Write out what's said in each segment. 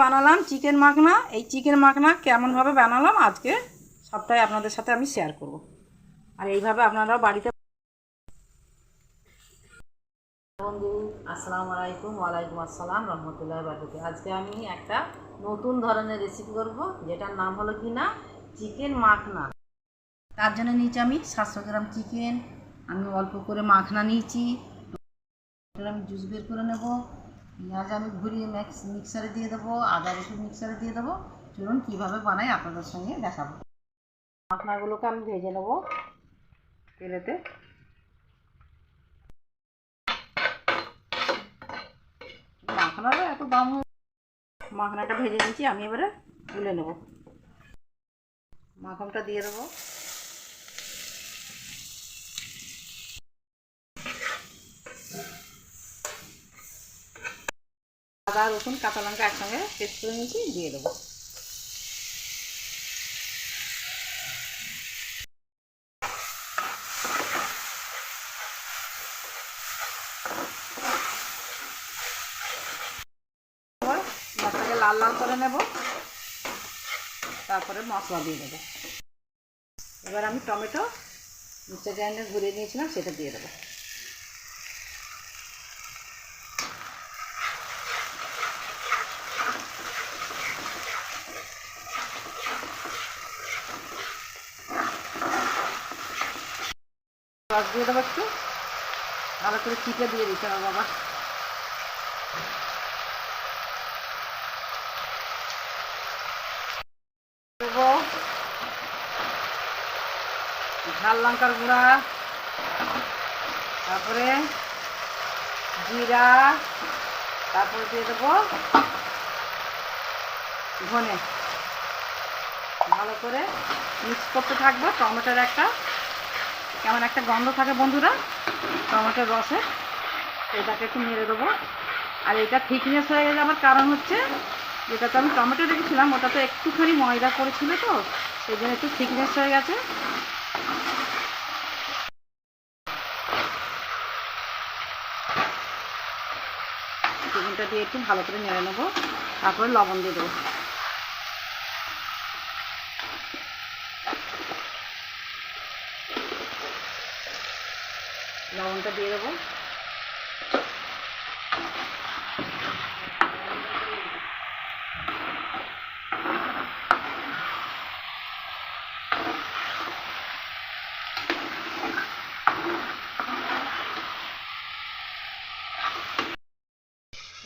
বানালাম চিকেন মাখনা। এই চিকেন মাখনা কেমনভাবে বানালাম আজকে সবটাই আপনাদের সাথে আমি শেয়ার করব। আর এইভাবে আপনারাও বাড়িতে বন্ধু, আসসালামু আলাইকুম, ওয়ালাইকুম আসসালাম, রহমতুল্লাহ বাড়িতে আজকে আমি একটা নতুন ধরনের রেসিপি করব, যেটার নাম হলো কি না চিকেন মাখনা। তার জন্য নিয়েছি আমি সাতশো গ্রাম চিকেন। আমি অল্প করে মাখনা নিয়েছি। আমি জুস বের করে নেব। পেঁয়াজ আমি ঘুরিয়ে মিক্স মিক্সারে দিয়ে দেবো, আদা রসুন মিক্সারে দিয়ে দেবো। চলুন কীভাবে বানাই আপনাদের সঙ্গে দেখাবো। মাখনাগুলোকে আমি ভেজে নেব তেলেতে। মাখনারও এত দাম মাখনাটা ভেজে নিয়েছি, আমি এবারে তুলে নেব। মাখনটা দিয়ে দেবো। আদা, রসুন, কাঁচা লঙ্কা একসঙ্গে পেস্ট করে নিয়েছি, দিয়ে দেবো। মশলাকে লাল লাল করে নেব। তারপরে মশলা দিয়ে দেবো। এবার আমি টমেটো মিক্সচার গ্রাইন্ডার ঘুরিয়ে নিয়েছিলাম, সেটা দিয়ে দেবো। রস দিয়ে দেবো একটু। ভালো করে চিপে দিয়ে দিতে হবে বাবা ঝাল লঙ্কার গুঁড়া। তারপরে জিরা। তারপরে দিয়ে দেবো ধনে। ভালো করে মিক্স করতে থাকব টমেটোর একটা কেমন একটা গন্ধ থাকে বন্ধুরা? টমেটোর রসে। এটাকে একটু নেড়ে দেবো। আর এটা থিকনেস হয়ে যাওয়ার কারণ হচ্ছে যেটাতে আমি টমেটো রেখেছিলাম ওটা তো একটুখানি ময়দা করেছিল তো, সেই জন্য একটু থিকনেস হয়ে গেছে। দিয়ে একটু ভালো করে নেড়ে নেব। তারপরে লবণ দিয়ে দেবো। লবণটা দিয়ে দেবো।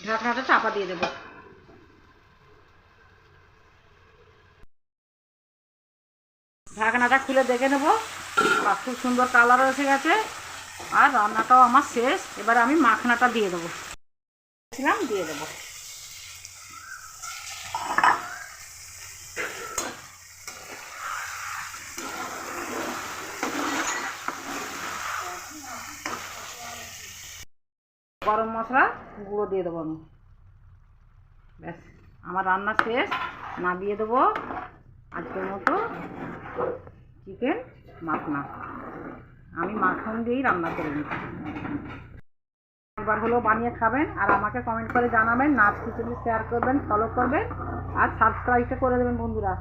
ঢাকনাটা চাপা দিয়ে দেবো। ঢাকনাটা খুলে দেখে নেব। খুব সুন্দর কালার এসে গেছে। আর রান্নাটাও আমার শেষ। এবার আমি মাখনাটা দিয়ে দেবো। ছিলাম, দিয়ে দেবো। গরম মশলা, গুঁড়ো দিয়ে দেবো আমি। ব্যাস, আমার রান্না শেষ। নামিয়ে দেবো আজকের মতো। চিকেন মাখনা। আমি মাখন দিয়েই রান্না করে নিই। একবার হলেও বানিয়ে খাবেন আর আমাকে কমেন্ট করে জানাবেন, নাচ খিচুড়ি শেয়ার করবেন ফলো করবেন আর সাবস্ক্রাইবটা করে দেবেন বন্ধুরা।